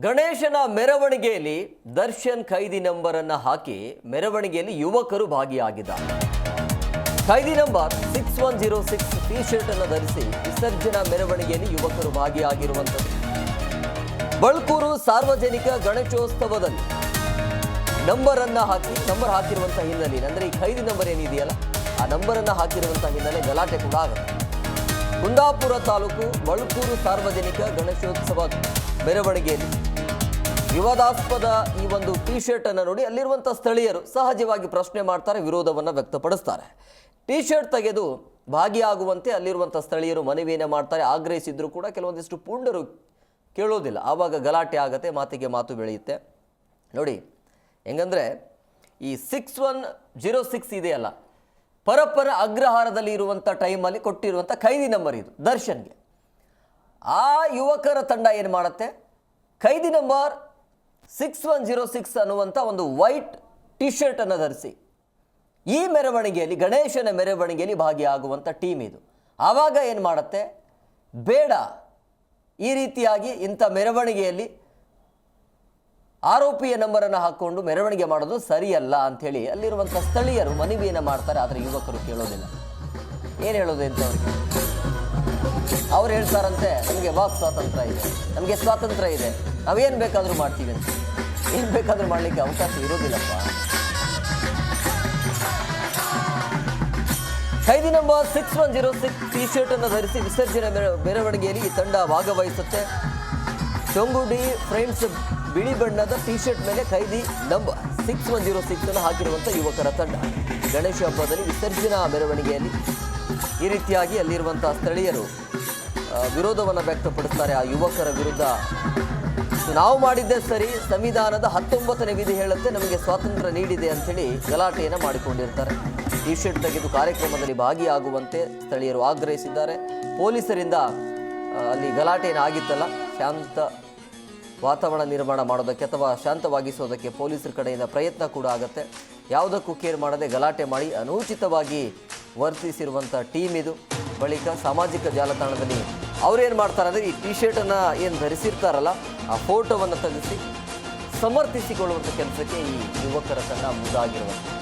ಗಣೇಶನ ಮೆರವಣಿಗೆಯಲ್ಲಿ ದರ್ಶನ್ ಖೈದಿ ನಂಬರ್ ಅನ್ನ ಹಾಕಿ ಮೆರವಣಿಗೆಯಲ್ಲಿ ಯುವಕರು ಭಾಗಿಯಾಗಿದ್ದಾರೆ. ಖೈದಿ number six one zero six T shirt ಅನ್ನು ಧರಿಸಿ ವಿಸರ್ಜನಾ ಮೆರವಣಿಗೆಯಲ್ಲಿ ಯುವಕರು ಭಾಗಿಯಾಗಿರುವಂಥದ್ದು. ಬಳ್ಕೂರು ಸಾರ್ವಜನಿಕ ಗಣೇಶೋತ್ಸವದಲ್ಲಿ ನಂಬರ್ ಅನ್ನ ಹಾಕಿ, ನಂಬರ್ ಹಾಕಿರುವಂತಹ ಹಿನ್ನೆಲೆ ಅಂದ್ರೆ ಈ ಖೈದಿ ನಂಬರ್ ಏನಿದೆಯಲ್ಲ, ಆ ನಂಬರ್ ಅನ್ನ ಹಾಕಿರುವಂತ ಹಿನ್ನೆಲೆ ಗಲಾಟೆ ಕೂಡ ಆಗುತ್ತೆ. ಕುಂದಾಪುರ ತಾಲೂಕು ಬಳ್ಕೂರು ಸಾರ್ವಜನಿಕ ಗಣೇಶೋತ್ಸವ ಮೆರವಣಿಗೆಯಲ್ಲಿ. ವಿವಾದಾಸ್ಪದ ಈ ಒಂದು ಟಿ ಶರ್ಟ್ ಅನ್ನು ನೋಡಿ ಅಲ್ಲಿರುವಂತಹ ಸ್ಥಳೀಯರು ಸಹಜವಾಗಿ ಪ್ರಶ್ನೆ ಮಾಡ್ತಾರೆ, ವಿರೋಧವನ್ನು ವ್ಯಕ್ತಪಡಿಸ್ತಾರೆ. ಟಿ ಶರ್ಟ್ ತೆಗೆದು ಭಾಗಿಯಾಗುವಂತೆ ಅಲ್ಲಿರುವಂತಹ ಸ್ಥಳೀಯರು ಮನವಿಯನ್ನು ಮಾಡ್ತಾರೆ. ಆಗ್ರಹಿಸಿದ್ರು ಕೂಡ ಕೆಲವೊಂದಿಷ್ಟು ಪುಂಡರು ಕೇಳೋದಿಲ್ಲ. ಆವಾಗ ಗಲಾಟೆ ಆಗತ್ತೆ, ಮಾತಿಗೆ ಮಾತು ಬೆಳೆಯುತ್ತೆ. ನೋಡಿ, ಹೆಂಗಂದ್ರೆ ಈ ಸಿಕ್ಸ್ ಒನ್ ಜೀರೋ ಸಿಕ್ಸ್ ಇದೆಯಲ್ಲ ಪರಪ್ಪರ ಅಗ್ರಹಾರದಲ್ಲಿ ಇರುವಂಥ ಟೈಮಲ್ಲಿ ಕೊಟ್ಟಿರುವಂಥ ಖೈದಿ ನಂಬರ್ ಇದು, ದರ್ಶನ್ಗೆ. ಆ ಯುವಕರ ತಂಡ ಏನು ಮಾಡುತ್ತೆ? ಖೈದಿ number six one zero six ಅನ್ನುವಂಥ ಒಂದು ವೈಟ್ ಟಿ ಶರ್ಟನ್ನು ಧರಿಸಿ, ಈ ಮೆರವಣಿಗೆಯಲ್ಲಿ, ಗಣೇಶನ ಮೆರವಣಿಗೆಯಲ್ಲಿ ಭಾಗಿಯಾಗುವಂಥ ಟೀಮ್ ಇದು. ಆವಾಗ ಏನು ಮಾಡುತ್ತೆ? ಬೇಡ, ಈ ರೀತಿಯಾಗಿ ಇಂಥ ಮೆರವಣಿಗೆಯಲ್ಲಿ ಆರೋಪಿಯ ನಂಬರನ್ನು ಹಾಕೊಂಡು ಮೆರವಣಿಗೆ ಮಾಡೋದು ಸರಿಯಲ್ಲ ಅಂಥೇಳಿ ಅಲ್ಲಿರುವಂಥ ಸ್ಥಳೀಯರು ಮನವಿಯನ್ನು ಮಾಡ್ತಾರೆ, ಆದರೆ ಯುವಕರು ಕೇಳೋದಿಲ್ಲ. ಏನು ಹೇಳೋದು ಅಂತ ಅವ್ರಿಗೆ? ಅವ್ರು ಹೇಳ್ತಾರಂತೆ, ನಮಗೆ ವಾಕ್ ಸ್ವಾತಂತ್ರ್ಯ ಇದೆ. ನಮಗೆ ಸ್ವಾತಂತ್ರ್ಯ ಇದೆ. ನಾವೇನು ಬೇಕಾದರೂ ಮಾಡ್ತೀವಿ ಅಂತ. ಏನು ಬೇಕಾದರೂ ಮಾಡಲಿಕ್ಕೆ ಅವಕಾಶ ಇರೋದಿಲ್ಲಪ್ಪ. ಖೈದಿ number six one zero six T shirt ಅನ್ನು ಧರಿಸಿ ವಿಸರ್ಜನೆ ಮೆರ- ಮೆರವಣಿಗೆಯಲ್ಲಿ ಈ ತಂಡ ಭಾಗವಹಿಸುತ್ತೆ. ಚೊಂಗುಡಿ ಫ್ರೆಂಡ್ಸ್ ಬಿಳಿ ಬಣ್ಣದ ಟಿ ಶರ್ಟ್ ಮೇಲೆ ಖೈದಿ number six one zero six ಅನ್ನು ಹಾಕಿರುವಂಥ ಯುವಕರ ತಂಡ. ಗಣೇಶ ಹಬ್ಬದಲ್ಲಿ ವಿಸರ್ಜನಾ ಮೆರವಣಿಗೆಯಲ್ಲಿ ಈ ರೀತಿಯಾಗಿ ಅಲ್ಲಿರುವಂಥ ಸ್ಥಳೀಯರು ವಿರೋಧವನ್ನು ವ್ಯಕ್ತಪಡಿಸ್ತಾರೆ. ಆ ಯುವಕರ ವಿರುದ್ಧ ನಾವು ಮಾಡಿದ್ದೇ ಸರಿ, ಸಂವಿಧಾನದ ಹತ್ತೊಂಬತ್ತನೇ ವಿಧಿ ಹೇಳುತ್ತೆ, ನಮಗೆ ಸ್ವಾತಂತ್ರ್ಯ ನೀಡಿದೆ ಅಂತೇಳಿ ಗಲಾಟೆಯನ್ನು ಮಾಡಿಕೊಂಡಿರ್ತಾರೆ. ಟಿ ಶರ್ಟ್ ತೆಗೆದು ಕಾರ್ಯಕ್ರಮದಲ್ಲಿ ಭಾಗಿಯಾಗುವಂತೆ ಸ್ಥಳೀಯರು ಆಗ್ರಹಿಸಿದ್ದಾರೆ. ಪೊಲೀಸರಿಂದ ಅಲ್ಲಿ ಗಲಾಟೆ ಏನಾಗಿತ್ತಲ್ಲ ಶಾಂತ ವಾತಾವರಣ ನಿರ್ಮಾಣ ಮಾಡೋದಕ್ಕೆ ಅಥವಾ ಶಾಂತವಾಗಿಸೋದಕ್ಕೆ ಪೊಲೀಸರ ಕಡೆಯಿಂದ ಪ್ರಯತ್ನ ಕೂಡ ಆಗುತ್ತೆ. ಯಾವುದಕ್ಕೂ ಕೇರ್ ಮಾಡದೆ ಗಲಾಟೆ ಮಾಡಿ ಅನುಚಿತವಾಗಿ ವರ್ತಿಸಿರುವಂಥ ಟೀಮ್ ಇದು. ಬಳಿಕ ಸಾಮಾಜಿಕ ಜಾಲತಾಣದಲ್ಲಿ ಅವ್ರೇನು ಮಾಡ್ತಾರೆ ಅಂದರೆ ಈ ಟಿ ಶರ್ಟನ್ನು ಏನು ಧರಿಸಿರ್ತಾರಲ್ಲ, ಆ ಫೋಟೋವನ್ನು ತೆಗೆಸಿ ಸಮರ್ಥಿಸಿಕೊಳ್ಳುವಂಥ ಕೆಲಸಕ್ಕೆ ಈ ಯುವಕರ ತಂಡ ಮುಂದಾಗಿರುವಂಥ